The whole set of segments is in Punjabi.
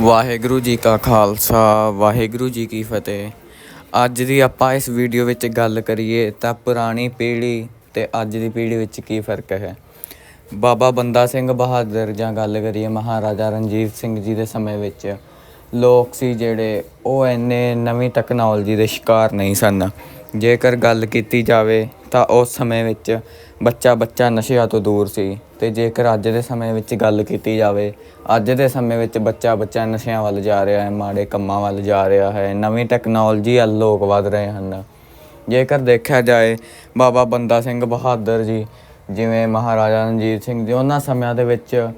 ਵਾਹਿਗੁਰੂ ਜੀ ਕਾ ਖਾਲਸਾ, ਵਾਹਿਗੁਰੂ ਜੀ ਕੀ ਫਤਿਹ। ਅੱਜ ਦੀ ਆਪਾਂ ਇਸ ਵੀਡੀਓ ਵਿੱਚ ਗੱਲ ਕਰੀਏ ਤਾਂ ਪੁਰਾਣੀ ਪੀੜ੍ਹੀ ਤੇ ਅੱਜ ਦੀ ਪੀੜ੍ਹੀ ਵਿੱਚ ਕੀ ਫ਼ਰਕ ਹੈ? ਬਾਬਾ ਬੰਦਾ ਸਿੰਘ ਬਹਾਦਰ ਜਾਂ ਗੱਲ ਕਰੀਏ ਮਹਾਰਾਜਾ ਰਣਜੀਤ ਸਿੰਘ ਜੀ ਦੇ ਸਮੇਂ ਵਿੱਚ ਲੋਕ ਸੀ ਜਿਹੜੇ ਉਹ ਇੰਨੇ ਨਵੀਂ ਟੈਕਨੋਲੋਜੀ ਦੇ ਸ਼ਿਕਾਰ ਨਹੀਂ ਸਨ। ਜੇਕਰ ਗੱਲ ਕੀਤੀ ਜਾਵੇ ਤਾਂ ਉਸ ਸਮੇਂ ਵਿੱਚ ਬੱਚਾ ਬੱਚਾ ਨਸ਼ਿਆਂ ਤੋਂ ਦੂਰ ਸੀ ਤੇ ਜੇਕਰ ਅੱਜ ਦੇ ਸਮੇਂ ਵਿੱਚ ਗੱਲ ਕੀਤੀ ਜਾਵੇ, ਅੱਜ ਦੇ ਸਮੇਂ ਵਿੱਚ ਬੱਚਾ ਬੱਚਾ ਨਸ਼ਿਆਂ ਵੱਲ ਜਾ ਰਿਹਾ ਹੈ, ਮਾੜੇ ਕੰਮਾਂ ਵੱਲ ਜਾ ਰਿਹਾ ਹੈ, ਨਵੀਂ ਟੈਕਨੋਲੋਜੀ ਵੱਲ ਲੋਕ ਵਧ ਰਹੇ ਹਨ। ਜੇਕਰ ਦੇਖਿਆ ਜਾਏ, ਬਾਬਾ ਬੰਦਾ ਸਿੰਘ ਬਹਾਦਰ ਜੀ, ਜਿਵੇਂ ਮਹਾਰਾਜਾ ਰਣਜੀਤ ਸਿੰਘ ਜੀ, ਉਹਨਾਂ ਸਮਿਆਂ ਦੇ ਵਿੱਚ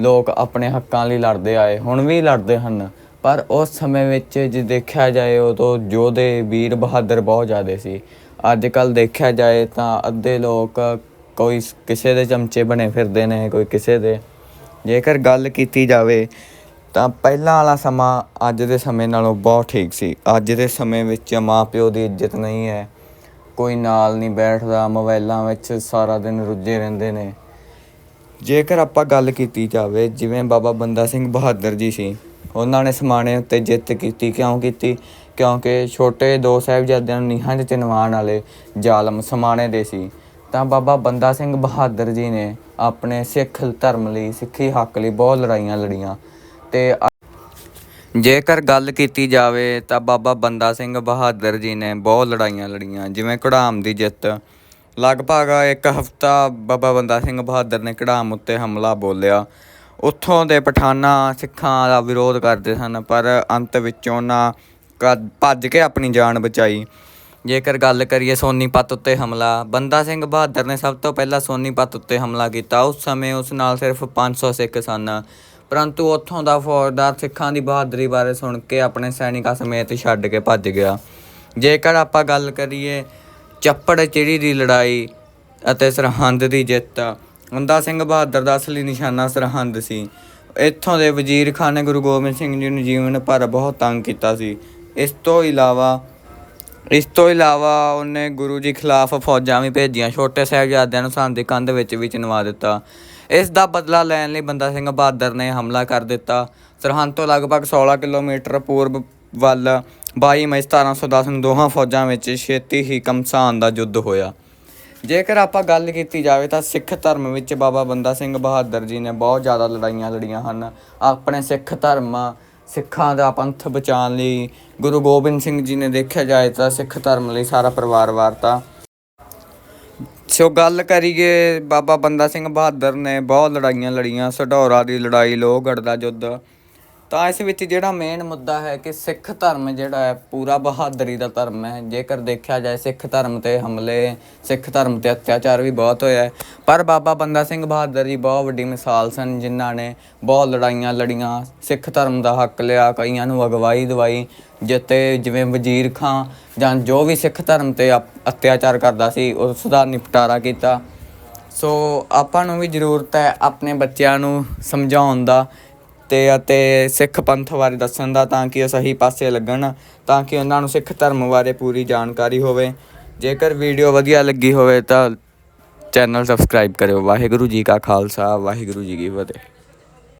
ਲੋਕ ਆਪਣੇ ਹੱਕਾਂ ਲਈ ਲੜਦੇ ਆਏ, ਹੁਣ ਵੀ ਲੜਦੇ ਹਨ। ਪਰ ਉਸ ਸਮੇਂ ਵਿੱਚ ਜੇ ਦੇਖਿਆ ਜਾਏ ਉਦੋਂ ਯੋਧੇ ਵੀਰ ਬਹਾਦਰ ਬਹੁਤ ਜ਼ਿਆਦੇ ਸੀ। ਅੱਜ ਕੱਲ ਦੇਖਿਆ ਜਾਏ ਤਾਂ ਅੱਧੇ ਲੋਕ ਕੋਈ ਕਿਸੇ ਦੇ ਚਮਚੇ ਬਣੇ ਫਿਰਦੇ ਨੇ, ਕੋਈ ਕਿਸੇ ਦੇ। ਜੇਕਰ ਗੱਲ ਕੀਤੀ ਜਾਵੇ ਤਾਂ ਪਹਿਲਾਂ ਵਾਲਾ ਸਮਾਂ ਅੱਜ ਦੇ ਸਮੇਂ ਨਾਲੋਂ ਬਹੁਤ ਠੀਕ ਸੀ। ਅੱਜ ਦੇ ਸਮੇਂ ਵਿੱਚ ਮਾਪਿਓ ਦੀ ਇੱਜ਼ਤ ਨਹੀਂ ਹੈ। ਕੋਈ ਨਾਲ ਨਹੀਂ ਬੈਠਦਾ ਮੋਬਾਈਲਾਂ ਵਿੱਚ ਸਾਰਾ ਦਿਨ ਰੁੱਝੇ ਰਹਿੰਦੇ ਨੇ। ਜੇਕਰ ਆਪਾਂ ਗੱਲ ਕੀਤੀ ਜਾਵੇ, ਜਿਵੇਂ ਬਾਬਾ ਬੰਦਾ ਸਿੰਘ ਬਹਾਦਰ ਜੀ ਸੀ ਉਹਨਾਂ ਨੇ ਸਮਾਣੇ ਉੱਤੇ ਜਿੱਤ ਕੀਤੀ, ਕਿਉਂ ਕੀਤੀ? ਕਿਉਂਕਿ ਛੋਟੇ ਦੋ ਸਾਹਿਬਜ਼ਾਦਿਆਂ ਨੂੰ ਨੀਹਾਂ 'ਚ ਚਿਣਵਾਉਣ ਵਾਲੇ ਜ਼ਾਲਮ ਸਮਾਣੇ ਦੇ ਸੀ। ਤਾਂ ਬਾਬਾ ਬੰਦਾ ਸਿੰਘ ਬਹਾਦਰ ਜੀ ਨੇ ਆਪਣੇ ਸਿੱਖ ਧਰਮ ਲਈ, ਸਿੱਖੀ ਹੱਕ ਲਈ ਬਹੁਤ ਲੜਾਈਆਂ ਲੜੀਆਂ। ਤੇ ਜੇਕਰ ਗੱਲ ਕੀਤੀ ਜਾਵੇ, ਤਾਂ ਬਾਬਾ ਬੰਦਾ ਸਿੰਘ ਬਹਾਦਰ ਜੀ ਨੇ ਬਹੁਤ ਲੜਾਈਆਂ ਲੜੀਆਂ, ਜਿਵੇਂ ਘੜਾਮ ਦੀ ਜਿੱਤ। ਲਗਭਗ ਇੱਕ ਹਫਤਾ ਬਾਬਾ ਬੰਦਾ ਸਿੰਘ ਬਹਾਦਰ ਨੇ ਘੜਾਮ ਉੱਤੇ ਹਮਲਾ ਬੋਲਿਆ। ਉੱਥੋਂ ਦੇ ਪਠਾਨਾਂ ਸਿੱਖਾਂ ਦਾ ਵਿਰੋਧ ਕਰਦੇ ਸਨ, ਪਰ ਅੰਤ ਵਿੱਚ ਉਹਨਾਂ ਕ- ਭੱਜ ਕੇ ਆਪਣੀ ਜਾਨ ਬਚਾਈ। ਜੇਕਰ ਗੱਲ ਕਰੀਏ ਸੋਨੀਪਤ ਉੱਤੇ ਹਮਲਾ, ਬੰਦਾ ਸਿੰਘ ਬਹਾਦਰ ਨੇ ਸਭ ਤੋਂ ਪਹਿਲਾਂ ਸੋਨੀਪਤ ਉੱਤੇ ਹਮਲਾ ਕੀਤਾ। ਉਸ ਸਮੇਂ ਉਸ ਨਾਲ ਸਿਰਫ 500 ਸਿੱਖ ਸਨ, ਪਰੰਤੂ ਉੱਥੋਂ ਦਾ ਫੌਜਦਾਰ ਸਿੱਖਾਂ ਦੀ ਬਹਾਦਰੀ ਬਾਰੇ ਸੁਣ ਕੇ ਆਪਣੇ ਸੈਨਿਕਾਂ ਸਮੇਤ ਛੱਡ ਕੇ ਭੱਜ ਗਿਆ। ਜੇਕਰ ਆਪਾਂ ਗੱਲ ਕਰੀਏ ਚੱਪੜ ਚਿੜੀ ਦੀ ਲੜਾਈ ਅਤੇ ਸਰਹੰਦ ਦੀ ਜਿੱਤ ਬੰਦਾ ਸਿੰਘ ਬਹਾਦਰ ਦਾ ਅਸਲੀ ਨਿਸ਼ਾਨਾ ਸਰਹੰਦ ਸੀ। ਇੱਥੋਂ ਦੇ ਵਜ਼ੀਰ ਖਾਨ ਨੇ ਗੁਰੂ ਗੋਬਿੰਦ ਸਿੰਘ ਜੀ ਨੂੰ ਜੀਵਨ ਭਰ ਬਹੁਤ ਤੰਗ ਕੀਤਾ ਸੀ। ਇਸ ਤੋਂ ਇਲਾਵਾ, ਇਸ ਤੋਂ ਇਲਾਵਾ ਉਹਨੇ ਗੁਰੂ ਜੀ ਖਿਲਾਫ ਫੌਜਾਂ ਵੀ ਭੇਜੀਆਂ, ਛੋਟੇ ਸਾਹਿਬਜ਼ਾਦਿਆਂ ਨੂੰ ਸੰਨ ਦੀ ਕੰਧ ਵਿੱਚ ਵੀ ਚਿਣਵਾ ਦਿੱਤਾ। ਇਸ ਦਾ ਬਦਲਾ ਲੈਣ ਲਈ ਬੰਦਾ ਸਿੰਘ ਬਹਾਦਰ ਨੇ ਹਮਲਾ ਕਰ ਦਿੱਤਾ। ਸਰਹੰਦ ਤੋਂ ਲਗਭਗ 16 ਕਿਲੋਮੀਟਰ ਪੂਰਬ ਵੱਲ 22 ਮਈ 1710 ਨੂੰ ਦੋਹਾਂ ਫੌਜਾਂ ਵਿੱਚ ਛੇਤੀ ਹੀ ਕਮਸਾਨ ਦਾ ਯੁੱਧ ਹੋਇਆ। ਜੇਕਰ ਆਪਾਂ ਗੱਲ ਕੀਤੀ ਜਾਵੇ ਤਾਂ ਸਿੱਖ ਧਰਮ ਵਿੱਚ ਬਾਬਾ ਬੰਦਾ ਸਿੰਘ ਬਹਾਦਰ ਜੀ ਨੇ ਬਹੁਤ ਜ਼ਿਆਦਾ ਲੜਾਈਆਂ ਲੜੀਆਂ ਹਨ। ਆਪਣੇ ਸਿੱਖ ਧਰਮ, ਸਿੱਖਾਂ ਦਾ ਪੰਥ ਬਚਾਉਣ ਲਈ ਗੁਰੂ ਗੋਬਿੰਦ ਸਿੰਘ ਜੀ ਨੇ ਦੇਖਿਆ ਜਾਏ ਤਾਂ ਸਿੱਖ ਧਰਮ ਲਈ ਸਾਰਾ ਪਰਿਵਾਰ ਵਾਰਤਾ। ਸੋ ਗੱਲ ਕਰੀਏ ਬਾਬਾ ਬੰਦਾ ਸਿੰਘ ਬਹਾਦਰ ਨੇ ਬਹੁਤ ਲੜਾਈਆਂ ਲੜੀਆਂ, ਸਢੌਰਾ ਦੀ ਲੜਾਈ, ਲੋਹਗੜ੍ਹ ਦਾ ਯੁੱਧ। ਤਾਂ ਇਸ ਵਿੱਚ ਜਿਹੜਾ ਮੇਨ ਮੁੱਦਾ ਹੈ ਕਿ ਸਿੱਖ ਧਰਮ ਜਿਹੜਾ ਹੈ, ਪੂਰਾ ਬਹਾਦਰੀ ਦਾ ਧਰਮ ਹੈ। ਜੇਕਰ ਦੇਖਿਆ ਜਾਏ, ਸਿੱਖ ਧਰਮ ਤੇ ਹਮਲੇ, ਸਿੱਖ ਧਰਮ ਤੇ ਅਤਿਆਚਾਰ ਵੀ ਬਹੁਤ ਹੋਇਆ ਹੈ। ਪਰ ਬਾਬਾ ਬੰਦਾ ਸਿੰਘ ਬਹਾਦਰ ਜੀ ਬਹੁਤ ਵੱਡੀ ਮਿਸਾਲ ਸਨ, ਜਿਨ੍ਹਾਂ ਨੇ ਬਹੁਤ ਲੜਾਈਆਂ ਲੜੀਆਂ, ਸਿੱਖ ਧਰਮ ਦਾ ਹੱਕ ਲਿਆ, ਕਈਆਂ ਨੂੰ ਅਗਵਾਈ ਦਵਾਈ, ਜਿੱਤੇ ਜਿਵੇਂ ਵਜ਼ੀਰ ਖਾਂ ਜਾਂ ਜੋ ਵੀ ਸਿੱਖ ਧਰਮ ਤੇ ਅਪ- ਅਤਿਆਚਾਰ ਕਰਦਾ ਸੀ, ਉਸ ਦਾ ਨਿਪਟਾਰਾ ਕੀਤਾ। ਸੋ ਆਪਾਂ ਨੂੰ ਵੀ ਜ਼ਰੂਰਤ ਹੈ ਆਪਣੇ ਬੱਚਿਆਂ ਨੂੰ ਸਮਝਾਉਣ ਦਾ ਤੇ ਅਤੇ ਸਿੱਖ ਪੰਥ ਬਾਰੇ ਦੱਸਣ ਦਾ ਤਾਂ ਕਿ ਉਹ ਸਹੀ ਪਾਸੇ ਲੱਗਣ, ਤਾਂ ਕਿ ਉਹਨਾਂ ਨੂੰ ਸਿੱਖ ਧਰਮ ਬਾਰੇ ਪੂਰੀ ਜਾਣਕਾਰੀ ਹੋਵੇ। ਜੇਕਰ ਵੀਡੀਓ ਵਧੀਆ ਲੱਗੀ ਹੋਵੇ ਤਾਂ ਚੈਨਲ ਸਬਸਕ੍ਰਾਈਬ ਕਰਿਓ। ਵਾਹਿਗੁਰੂ ਜੀ ਕਾ ਖਾਲਸਾ, ਵਾਹਿਗੁਰੂ ਜੀ ਕੀ ਫਤਿਹ।